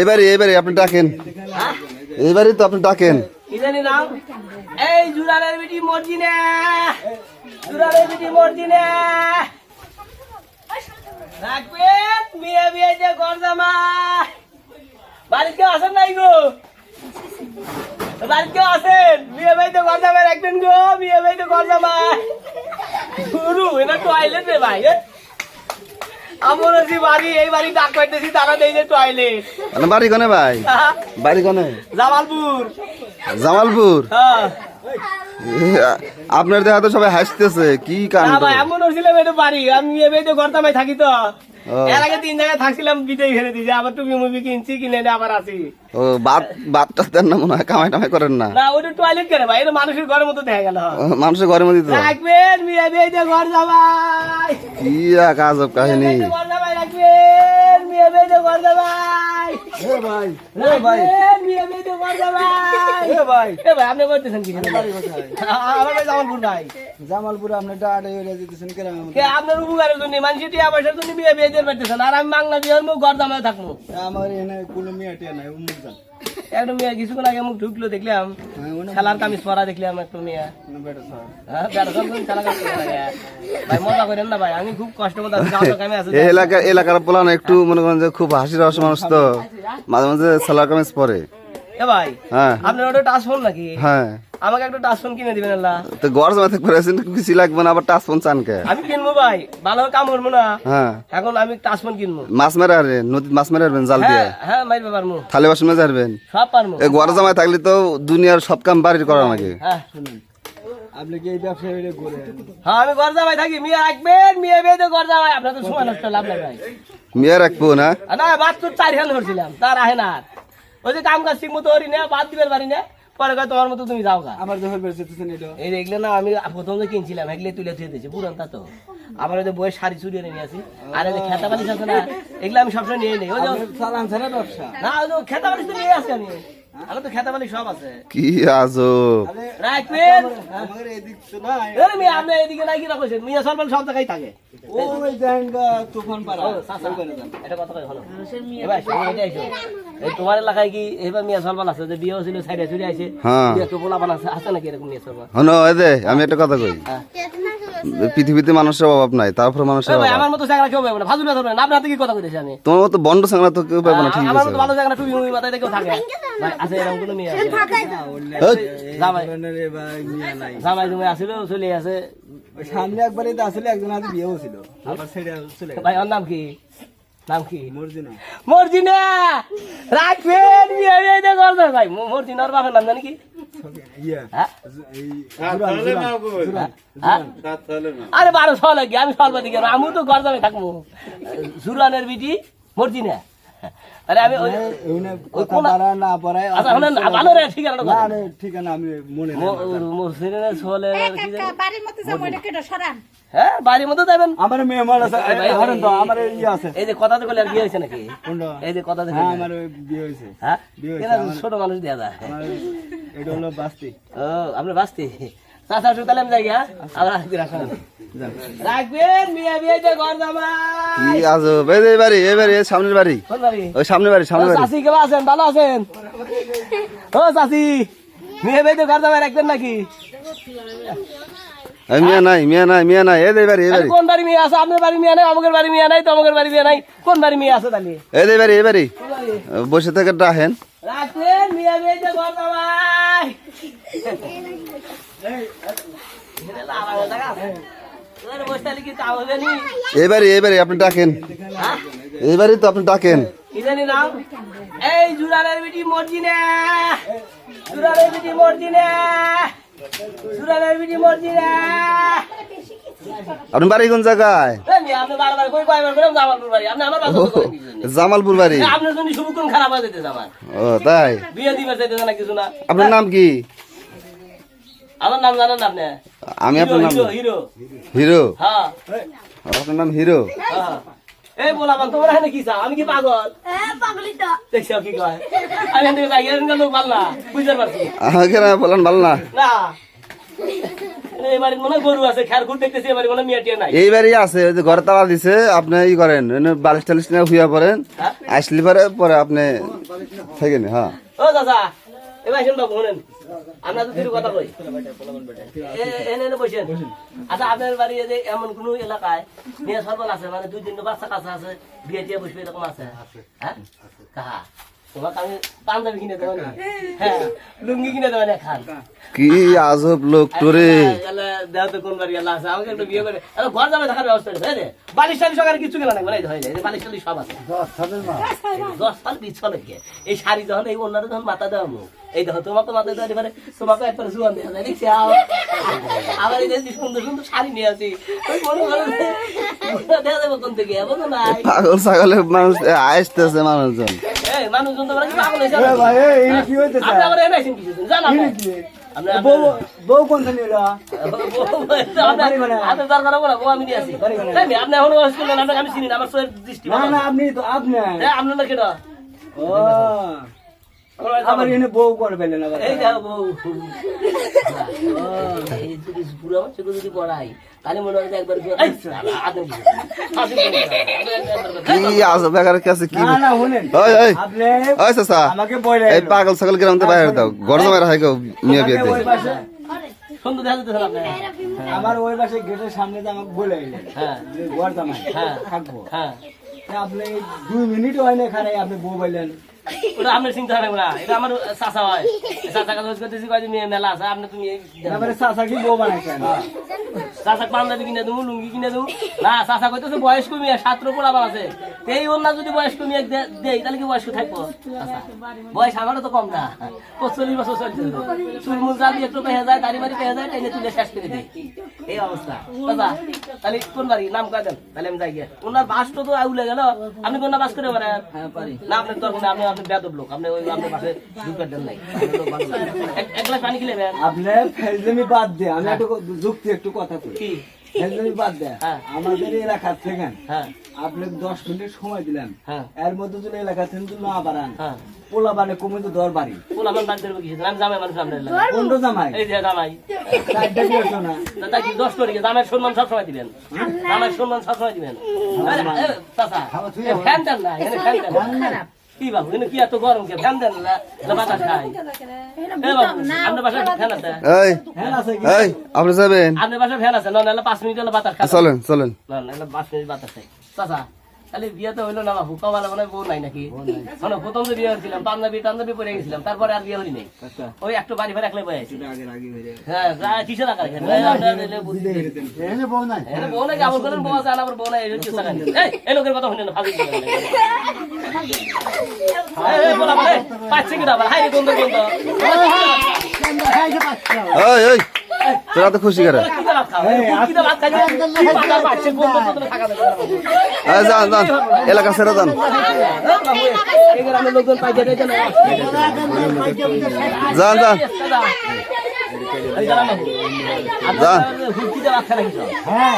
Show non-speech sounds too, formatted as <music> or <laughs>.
এবারে এবারে আপনি ডাকেন। এবারে তো আপনি ডাকেন। এই জুরালের বিটি মর্জি নে জুরালের বিটি মর্জি নে রাখবেন, বিয়ে বিয়ে যে ঘর জামা বাড়িতে আসেন নাই গো। বাড়িতে আসেন, বিয়ে বাড়িতে ঘর জামাই রাখবেন গো, বিয়ে বাড়িতে ঘর গুরু এটা টয়লেট রে ভাই। আমার যে বাড়ি এই বাড়ি ডাক পাইতেছি তারা দেই যে টয়লেট আপনার বাড়ি কোনে ভাই? <laughs> বাড়ি কোনে? জামালপুর। জামালপুর? হ্যাঁ। আপনার দেখা তো সবাই হাসতেছে কি কান্ড ভাই হচ্ছিলাম এটা বাড়ি আমি এবার তো ঘরতামাই থাকি তো। এর আগে তিন জায়গায় থাকছিলাম বিদেই ফেলে দিয়েছে। আবার টুপি মুভি কিনছি কিনে আবার ও দেন না মনে হয় কামাই টামাই করেন না। না ওটা টয়লেট করে ভাই এটা মানুষের ঘরের মতো দেখা গেল। মানুষের ঘরের রাখবেন বিয়ে ঘর যাবাই কি এক কাহিনী। রাখবেন বিয়ে বিয়ে ঘর যাবাই ভাই। রাখবেন বিয়ে বিয়ে যে ঘর যাবাই এ ভাই। এ ভাই। আপনি করতেছেন কি? আমার ভাই জামালপুর ভাই। জামালপুরে আপনি হয়ে কে আপনার জন্য জন্য বিয়ে বিয়ে পারতেছেন আর আমি বাংলা দিয়ে মুখ থাকব। আমার এনে কোনো মেয়ে নাই যান একটা মেয়ে কিছুক্ষণ আগে মুখ ঢুকলো দেখলাম খেলার কামিজ পরা দেখলাম একটা মেয়ে। হ্যাঁ, লাগে। ভাই মজা করেন না ভাই আমি খুব কষ্ট মতো আছি গাঁও কামে আছি এই এলাকা এলাকার পোলানো একটু মনে করেন যে খুব হাসির মানুষ তো মাঝে মাঝে সালার কামিজ পরে। এ ভাই হ্যাঁ। আপনার ওটা টাচ ফোন নাকি? হ্যাঁ। আমাকে একটা টাচ ফোন কিনে দিবেন আল্লাহ। তো গড় জমা থেকে কিছু লাগবে না আবার টাচ ফোন চান কে? আমি কিনবো ভাই ভালো কাম করব না। হ্যাঁ। এখন আমি টাচ ফোন কিনবো। মাছ মেরে আরবেন নদীর মাছ মেরে আরবেন জাল দিয়ে? হ্যাঁ হ্যাঁ মাইরবে থালে বাসন মেজে আরবেন সব পারব। এই গড় জামাই থাকলে তো দুনিয়ার সব কাম বাড়ির করা নাকি? হ্যাঁ শুনুন। আপনি কি এই ব্যবসা হইলে করে হ্যাঁ আমি থাকি মেয়ে রাখবেন মেয়ে বিয়ে তো ঘর যাবাই আপনার তো সময় নষ্ট লাভ নাই ভাই। মেয়ে রাখব না? চার ধরছিলাম তার আহে না। ওই যে কাম কাজ ঠিক মতো করি না বাদ দিবার পারি না। পরে কয় তোমার মতো তুমি যাও গা। আমার যখন বেড়ে যেতেছেন এটা এই দেখলে না আমি প্রথম তো কিনছিলাম এগুলো তুলে থুয়ে দিয়েছি পুরান তা। তো আবার ওই যে বইয়ের শাড়ি চুরি এনে নিয়েছি আর ওই যে খেতা বালিশ আছে না এগুলো আমি সবসময় নিয়ে নিই। ওই যে চালান ছাড়া ব্যবসা। না ওই যে খেতা বালিশ তো নিয়ে আসি আমি। আমার তো খেতা বালিশ সব আছে। কি আজব। রাখবেন আমার এদিক তো নাই। এর আপনি এদিকে নাই কি রাখছেন মিয়া সরবাল সব জায়গায় থাকে। ওই জায়গা তুফান পাড়া। এটা কথা হলো? এবার শুনো, এটা এই তোমার এলাকায় কি এবার মিয়া সরবাল আছে? যে বিয়ে হয়েছিল সাইডে ছুটে আইছে। হ্যাঁ। তো আছে নাকি এরকম মিয়া সরবাল হনো এই দে আমি একটা কথা কই। হ্যাঁ। পৃথিবীতে মানুষের অভাব নাই তারপরে মানুষের অভাব। আমার মতো জায়গা কেউ পাবে না ফাজুল ধরবে না আপনার কি কথা কইতেছি আমি? তোমার মতো বন্ড সাংরা তো কেউ পাবে না ঠিক আমার মতো ভালো জায়গা টুপি মুভি মাথায় কেউ থাকে ভাই, আছে এরকম কোনো মেয়ে আছে? এই, জামাই। জামাই তুমি আসিল চলে আছে সামনে একবারে তো আসলে একজন আজ বিয়ে হয়েছিল। আবার ছেড়ে চলে ভাই ওর নাম কি? নাম কি? মর্জিনা। মর্জিনা! রাখবেন বিয়ে বিয়ে দিয়ে করবে ভাই মর্জিনার বাপের নাম জানি কি? আরে বারো ছ লাগে আমি সর্ব দিকে আমি তো যাবে থাকব। সুরানের বিটি আরে আমি ওই- কোনা- বাড়া না আচ্ছা শোনেন, ভালো রে ঠিক না না, ঠিকানা আমি মনে নেই আমার। মসজিদের কি জানি? বাড়ির মধ্যে যাব এটা কেটে সরান। হ্যাঁ বাড়ির মধ্যে যাবেন। আমার মেয়ে আছে ধরেন তো আমার ইয়ে আছে। এই যে কথা তো বলে আর বিয়ে নাকি? এই যে কথা তো হ্যাঁ আমার বিয়ে হয়েছে। হ্যাঁ? বিয়ে ছোট মানুষ দেওয়া যায়। আমার এটা হলো বাস্তি। ও যাই হ্যাঁ? আমরা একদিন আসেন রাখবেন বিয়ে বিয়ে যে ঘর জামা কি আজব। এই যে বাড়ি এই বাড়ি সামনের বাড়ি। কোন বাড়ি? ওই সামনের বাড়ি সামনের বাড়ি। চাষি কেমন আছেন? ভালো আছেন? ও মেয়ে ঘর জামাই রাখবেন নাকি? মিয়া নাই মিয়া নাই মিয়া নাই। এই বাড়ি এই বাড়ি। কোন বাড়ি মেয়ে আছে? আপনার বাড়ি মেয়ে নাই বাড়ি মেয়ে নাই তোমাদের বাড়ি মেয়ে নাই। কোন বাড়ি মেয়ে আছে তাহলে? এই বাড়ি এই বাড়ি। বাড়ি? বসে থেকে ডাহেন রাখবেন বিয়ে বিয়ে যে ঘর জামাই এই বাড়ি আপনি ডাকেন। বাড়ি তো আপনি ডাকেন। নাম এই বিটি মর্জিনা আপনি বাড়ি কোন জায়গায়? জামালপুর বাড়ি। আপনার নাম কি? আমার নাম জানেন আপনি? আমি আপনার নাম হিরো হিরো। হ্যাঁ। আপনার নাম হিরো। হ্যাঁ। এই বলাবান তোমার এখানে কি চাও আমি কি পাগল? দেখছ কি কয়। আমি এখান থেকে যাই এখানকার লোক ভালো না বুঝতে পারছি। আমাকে না বলেন ভালো না। না। এই বাড়ির গরু আছে এইবারই ঘরে তালা দিছে আপনি ই করেন ওই বালিশ টালিশ নিয়ে শুয়ে পড়েন। হ্যাঁ? আসলি পরে পরে আপনি থেকে নি হ্যাঁ। ও দাদা। এবার আসেন বাবু শুনেন। আমরা তো কথা কই। এ- এনে এনে বসেন। আচ্ছা আপনার বাড়ি যে এমন কোন এলাকায় মেয়ে সর্বল আছে? মানে দুই তিনটা বাচ্চা কাছে আছে বিয়ে টিয়ে বসবে এরকম আছে। হ্যাঁ? কাহা? তোমাকে পাঞ্জাবি কিনে দেবো না হ্যাঁ। লুঙ্গি কিনে দেবো না খান। কি আজব লোক তোরে। হ্যাঁ এই হয়ে শাড়ি যখন এই অন্যরা যখন মাথা দেওয়া মুখ এই দেখো তোমাকে মাথা দেওয়া এবারে তোমাকে একবার জুয়ান দেখা যায় দেখছি আবার এই সুন্দর সুন্দর শাড়ি নিয়ে আসি ওই মনে করো যে, দেখা যাবে কোন থেকে? এমন নাই। পাগল ছাগলের মানুষ আসতেছে মানুষজন। মানুষজন তো মানে পাগল হয়েছে ভাই এই কি হইতেছে? আপনি আবার এনে আইছেন কিছু জানা এই বউ বউ কোন দিন এলো আপনার দরকার হবে না, আমি নিয়ে আসি। আপনি এখনও আমি চিনি না, আমার দৃষ্টি না না আপনি তো আপনি। হ্যাঁ, আপনার না কেটা? ও। আবার এনে বউ করে পেলেন আবার এই দেখো বউ। এই যদি বুড়ো মানুষকে যদি পড়াই, তাহলে মনে হয় একবার কি? আজব বেকার কাছে কি? না না শুনেন। ওই ওই। আপনি ওই চাচা আমাকে বলে এই পাগল ছাগল গ্রাম থেকে বাইরে দাও। গরম মেরা হয় কেউ নিয়ে বিয়ে যেতেছে আপনি? আমার ওই পাশে গেটের সামনে তো আমাকে বলে হ্যাঁ, ঘর জামাই হ্যাঁ। থাকব। হ্যাঁ। আপনি দুই মিনিট হয় না এখানে আপনি বউ বললেন। ওটা আপনার চিন্তা হবে না এটা আমার চাচা হয়। চাচা কাছে করতেছি কয় মেয়ে মেলা আছে আপনি তুমি এই- কি বউ বানাইছেন চাচা পাঞ্জাবি কিনে দেবো লুঙ্গি কিনে দেবো না চাচা কইতেছে বয়স্ক মেয়ে সাতর পোড়াবার আছে। এই ওর যদি বয়স্ক মেয়ে দে- তাহলে কি বয়স্ক থাকব? বয়স আমারও তো কম না। পঁচল্লিশ বছর চলছে। চুলমুল যদি একটু পেয়ে যায় দাড়ি বাড়ি পেয়ে যায় টেনে তুলে শেষ করে দেয় এই অবস্থা। তাহলে কোন বাড়ি? নাম কয় দেন। তাহলে আমি যাই গিয়ে। ওনার বাস তো আউলে গেল। আপনি কোনটা বাস করে পারেন না আপনার দরকার নেই, আপনি আপনি বেদব লোক আপনি ওই আপনার পাশে ঢুকার দেন নাই আপনার। এক- গ্লাস পানি খেলেবেন আপনি ফেজলামি বাদ দিয়ে আমি একটু যুক্তি একটু কথা কই। কি? বাদ দেয় হ্যাঁ। আমাদের এলাকার থেকে হ্যাঁ। আপনি দশ মিনিট সময় দিলেন। হ্যাঁ। এর মধ্যে যদি এলাকা থেকে না বাড়ান হ্যাঁ। পোলা বানে কমে তো দর বাড়ি। বল আমার বাড়ি দেবো কিছু আমি জামাই মানুষ আমরা এলাকায়। জামাই? এই যে জামাই। চারটা দিয়েছ না? তা কি দশ করে জামাইয়ের সম্মান সবসময় দিবেন? জামাইয়ের সম্মান সবসময় দিবেন? আরে, চাচা, ফ্যান দেন না এখানে ফ্যান দেন। কি বাবু? কি এত গরম কে? ফ্যান দেন না এটা বাতাস খাই এ বাবু আপনার বাসায় ফ্যান আছে? এই হ্যাঁ আছে কি? এই আপনি যাবেন? আপনার ফ্যান আছে না নাহলে পাঁচ মিনিট হলে বাতাস খাই চলেন চলেন। না নাহলে পাঁচ মিনিট বাতাস খাই চাচা তাহলে বিয়ে তো হইল না বাবু কবালে মনে বউ নাই নাকি শোনো প্রথম যে বিয়ে হয়েছিলাম পাঞ্জাবি টাঞ্জাবি পরে গেছিলাম তারপরে আর বিয়ে নাই ওই একটু বাড়ি ফেরে একলাই বয়ে আছি হয়ে হ্যাঁ এলে বুদ্ধি দিয়ে। এখানে বউ নাকি আবার বলেন বউ আছে, আবার বউ নাই? এই, লোকের কথা শুনে না, বলে, পাচ্ছে কিনা? হাই গন্ধ, গন্ধ। তোরা তো খুশি করে। যান যান এলাকা ছেড়ে যান। যান। যান। হ্যাঁ?